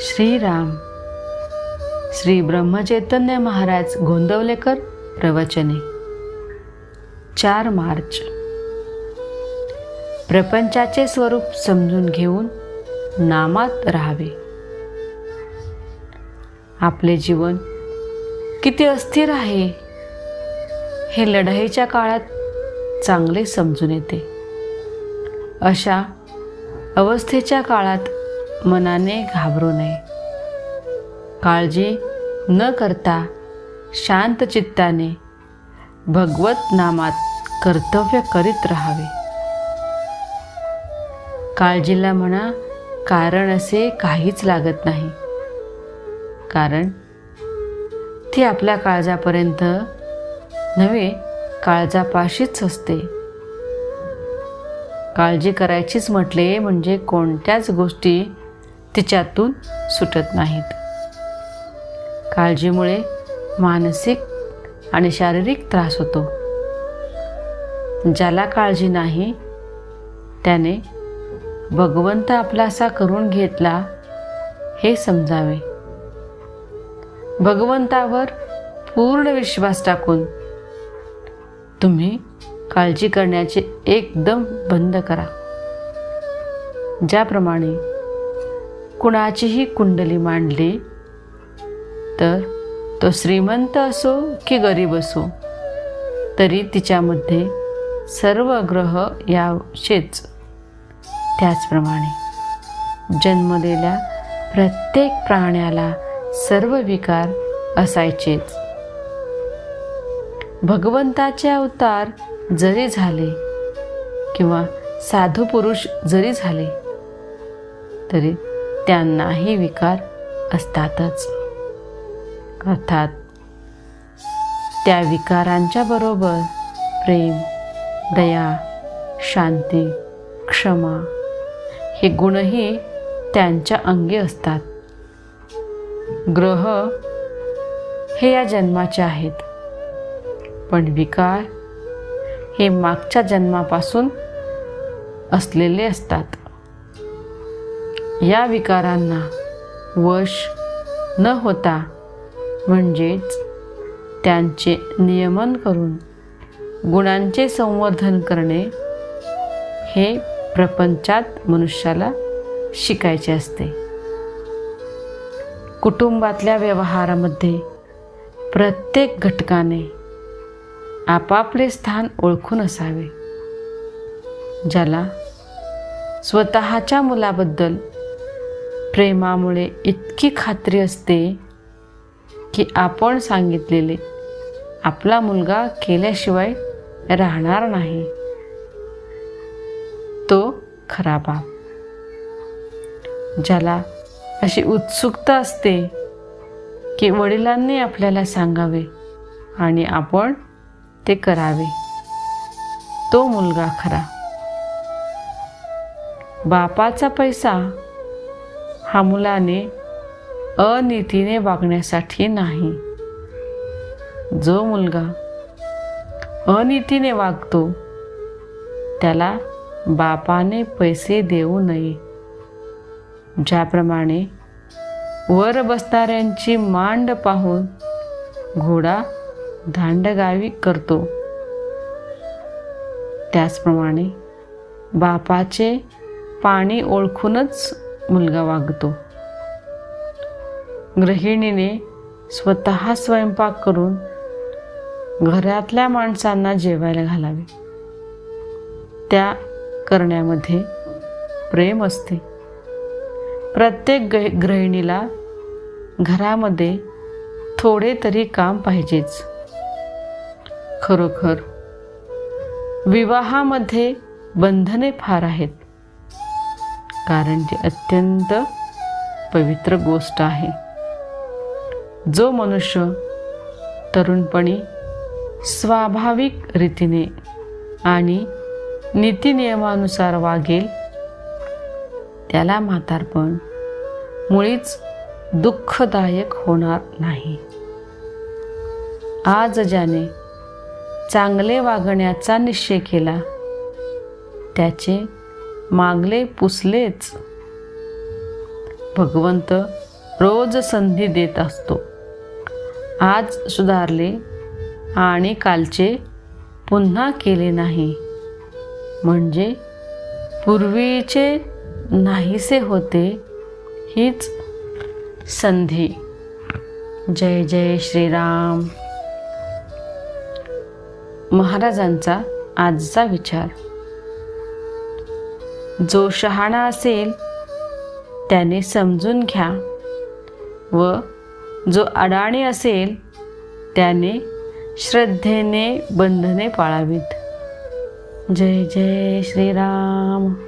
श्रीराम. श्री ब्रह्मचैतन्य महाराज गोंदवलेकर प्रवचने. चार मार्च. प्रपंचाचे स्वरूप समजून घेऊन नामात राहावे. आपले जीवन किती अस्थिर आहे हे लढाईच्या काळात चांगले समजून येते. अशा अवस्थेच्या काळात मनाने घाबरू नये. काळजी न करता शांत चित्ताने भगवत नामात कर्तव्य करीत राहावे. काळजीला म्हणा कारण असे काहीच लागत नाही. कारण ती आपल्या काळजापर्यंत नव्हे काळजापाशीच असते. काळजी करायचीच म्हटले म्हणजे कोणत्याच गोष्टी तिच्यातून सुटत नाहीत. काळजीमुळे मानसिक आणि शारीरिक त्रास होतो. ज्याला काळजी नाही त्याने भगवंत आपलासा करून घेतला हे समजावे. भगवंतावर पूर्ण विश्वास टाकून तुम्ही काळजी करण्याचे एकदम बंद करा. ज्याप्रमाणे कुणाचीही कुंडली मांडली तर तो श्रीमंत असो की गरीब असो तरी तिच्यामध्ये सर्व ग्रह यावशेच त्याचप्रमाणे जन्मलेल्या प्रत्येक प्राण्याला सर्व विकार असायचेच. भगवंताचे अवतार जरी झाले किंवा साधू पुरुष जरी झाले तरी त्यांनाही विकार असतातच. अर्थात त्या विकारांच्या बरोबर प्रेम दया शांती क्षमा हे गुणही त्यांच्या अंगी असतात. ग्रह हे या जन्माचे आहेत. पण विकार हे मागच्या जन्मापासून असलेले असतात. या विकारांना वश न होता म्हणजेच त्यांचे नियमन करून गुणांचे संवर्धन करणे हे प्रपंचात मनुष्याला शिकायचे असते. कुटुंबातल्या व्यवहारामध्ये प्रत्येक घटकाने आपापले स्थान ओळखून असावे. ज्याला स्वतःच्या मुलाबद्दल प्रेमामुळे इतकी खात्री असते की आपण सांगितलेले आपला मुलगा केल्याशिवाय राहणार नाही. तो खरा बाप ज्याला अशी उत्सुकता असते की वडिलांनी आपल्याला सांगावे आणि आपण ते करावे. तो मुलगा खरा. बापाचा पैसा हा मुलाने अनितीने वागण्यासाठी नाही. जो मुलगा अनितीने वागतो त्याला बापाने पैसे देऊ नये. ज्याप्रमाणे वर बसणाऱ्यांची मांड पाहून घोडा धांडगावी करतो त्याचप्रमाणे बापाचे पाणी ओळखूनच मुलगा वागतो. गृहिणीने स्वतः स्वयंपाक करून घरातल्या माणसांना जेवायला घालावे. त्या करण्यामध्ये प्रेम असते. प्रत्येक ग गृहिणीला घरामध्ये थोडे तरी काम पाहिजेच. खरोखर विवाहामध्ये बंधने फार आहेत. कारण ती अत्यंत पवित्र गोष्ट आहे. जो मनुष्य तरुणपणी स्वाभाविक रीतीने आणि नीतिनियमानुसार वागेल त्याला म्हातारपण मुळीच दुःखदायक होणार नाही. आज ज्याने चांगले वागण्याचा निश्चय केला त्याचे मागले पुसलेच. भगवंत रोज संधी देत असतो. आज सुधारले आणि कालचे पुन्हा केले नाही. म्हणजे पूर्वीचे नाहीसे होते हीच संधी. जय जय श्रीराम. महाराजांचा आजचा विचार. जो शहाणा असेल त्याने समजून घ्या. व जो अडाणी असेल त्याने श्रद्धेने बंधने पाळावीत. जय जय श्रीराम.